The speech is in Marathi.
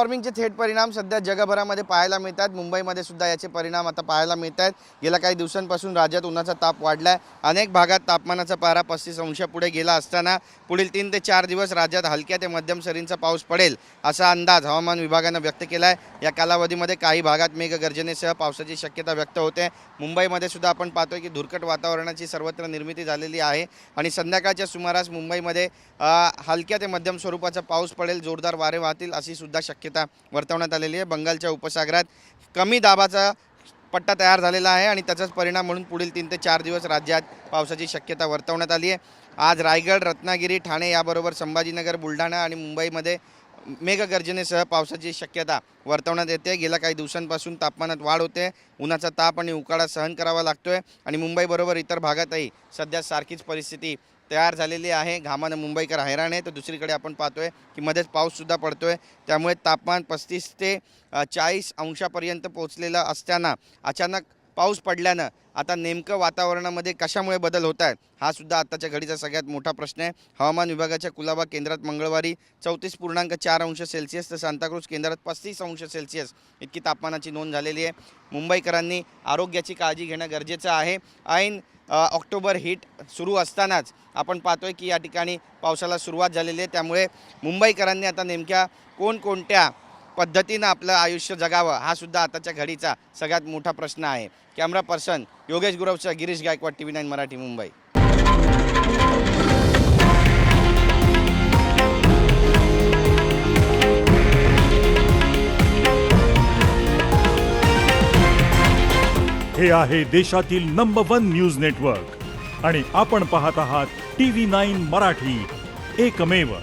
वॉर्मिंगचे थेट परिणाम सध्या जगभरामध्ये पाहायला मिळतात मुंबईमध्ये सुद्धा याचे परिणाम आता पाहायला मिळत आहेत गेल्या काही दिवसांपासून राज्यात उन्हाचा ताप वाढला आहे अनेक भागात तापमानाचा पारा पस्तीस अंशापुढे गेला असताना पुढील तीन ते चार दिवस राज्यात हलक्या ते मध्यम सरींचा पाऊस पडेल असा अंदाज हवामान विभागानं व्यक्त केला आहे या कालावधीमध्ये काही भागात मेघगर्जनेसह पावसाची शक्यता व्यक्त होते. मुंबईमध्ये सुद्धा आपण पाहतोय की धुरकट वातावरणाची सर्वत्र निर्मिती झालेली आहे आणि संध्याकाळच्या सुमारास मुंबईमध्ये हलक्या ते मध्यम स्वरूपाचा पाऊस पडेल जोरदार वारे वाहतील अशी सुद्धा शक्यता वर्तवण्यात आलेली आहे. बंगालच्या उपसागरात कमी दाबाचा पट्टा तयार झालेला आहे आणि त्याचाच परिणाम म्हणून पुढील तीन ते चार दिवस राज्यात पावसाची शक्यता वर्तवण्यात आली आहे. आज रायगड रत्नागिरी ठाणे याबरोबर संभाजीनगर बुलढाणा आणि मुंबईमध्ये मेघगर्जनेसह पावसाची शक्यता वर्तवण्यात येते. गेल्या काही दिवसांपासून तापमानात वाढ होते. उन्हाचा ताप आणि उकाडा सहन करावा लागतोय आणि मुंबईबरोबर इतर भागातही सध्या सारखीच परिस्थिती तयार झालेली आहे. घामानं मुंबईकर हैराण आहे. तर दुसरीकडे आपण पाहतोय की मध्येच पाऊससुद्धा पडतो आहे त्यामुळे तापमान पस्तीस ते चाळीस अंशापर्यंत पोहोचलेलं असताना अचानक पाऊस पडल्यानं आता नेमकं वातावरणामध्ये कशामुळे बदल होत आहेत हा सुद्धा आत्ताच्या घडीचा सगळ्यात मोठा प्रश्न आहे. हवामान विभागाच्या कुलाबा केंद्रात मंगळवारी चौतीस पूर्णांक चार अंश सेल्सिअस तर सांताक्रूज केंद्रात पस्तीस अंश सेल्सिअस इतकी तापमानाची नोंद झालेली आहे. मुंबईकरांनी आरोग्याची काळजी घेणं गरजेचं आहे. ऐन ऑक्टोबर हीट सुरू असतानाच आपण पाहतोय की या ठिकाणी पावसाला सुरुवात झालेली आहे. त्यामुळे मुंबईकरांनी आता नेमक्या कोणकोणत्या पद्धतीनं आपलं आयुष्य जगावं हा सुद्धा आताच्या घडीचा सगळ्यात मोठा प्रश्न आहे. Camera person Yogesh गुरवचा Girish Gaikwad T V nine Marathi Mumbai. हे आहे देशातील नंबर वन न्यूज नेटवर्क आणि आपण पाहत आहात टी व्ही नाईन मराठी. एकमेव